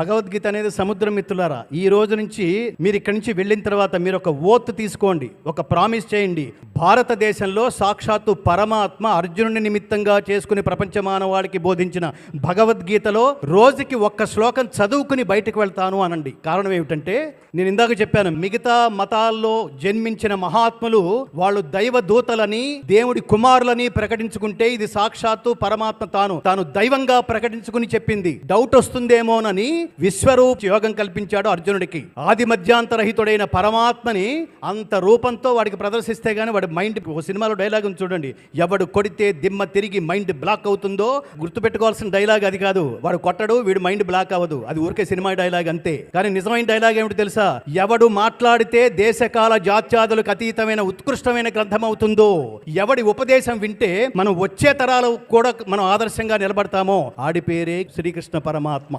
భగవద్గీత అనేది సముద్రం మిత్రులారా. ఈ రోజు నుంచి మీరు ఇక్కడి నుంచి వెళ్ళిన తర్వాత మీరు ఒక ఓత్ తీసుకోండి. ఒక ప్రామిస్ చేయండి. భారతదేశంలో సాక్షాత్తు పరమాత్మ అర్జునుడి నిమిత్తంగా చేసుకుని ప్రపంచ మానవాళికి బోధించిన భగవద్గీతలో రోజుకి ఒక్క శ్లోకం చదువుకుని బయటకు వెళ్తాను అనండి. కారణం ఏమిటంటే నేను ఇందాక చెప్పాను మిగతా మతాల్లో జన్మించిన మహాత్ములు వాళ్ళు దైవ దూతలని దేవుడి కుమారులని ప్రకటించుకుంటే ఇది సాక్షాత్తు పరమాత్మ తాను తాను దైవంగా ప్రకటించుకుని చెప్పింది. డౌట్ వస్తుందేమోనని విశ్వరూప్ యోగం కల్పించాడు అర్జునుడికి. ఆది మధ్యాంతరహితుడైన పరమాత్మని అంత రూపంతో వాడికి ప్రదర్శిస్తే గానీ వాడి మైండ్ ఒక సినిమాలో డైలాగ్ చూడండి. ఎవడు కొడితే దిమ్మ తిరిగి మైండ్ బ్లాక్ అవుతుందో గుర్తుపెట్టుకోవాల్సిన డైలాగ్ అది కాదు. వాడు కొట్టడు వీడు మైండ్ బ్లాక్ అవ్వదు. అది ఊరికే సినిమా డైలాగ్ అంతే. కానీ నిజమైన డైలాగ్ ఏమిటి తెలుసా? ఎవడు మాట్లాడితే దేశకాల జాత్యాదులకు అతీతమైన ఉత్కృష్టమైన గ్రంథం అవుతుందో ఎవడి ఉపదేశం వింటే మనం వచ్చే తరాలు కూడా మనం ఆదర్శంగా నిలబడతామో ఆడి పేరే శ్రీకృష్ణ పరమాత్మ.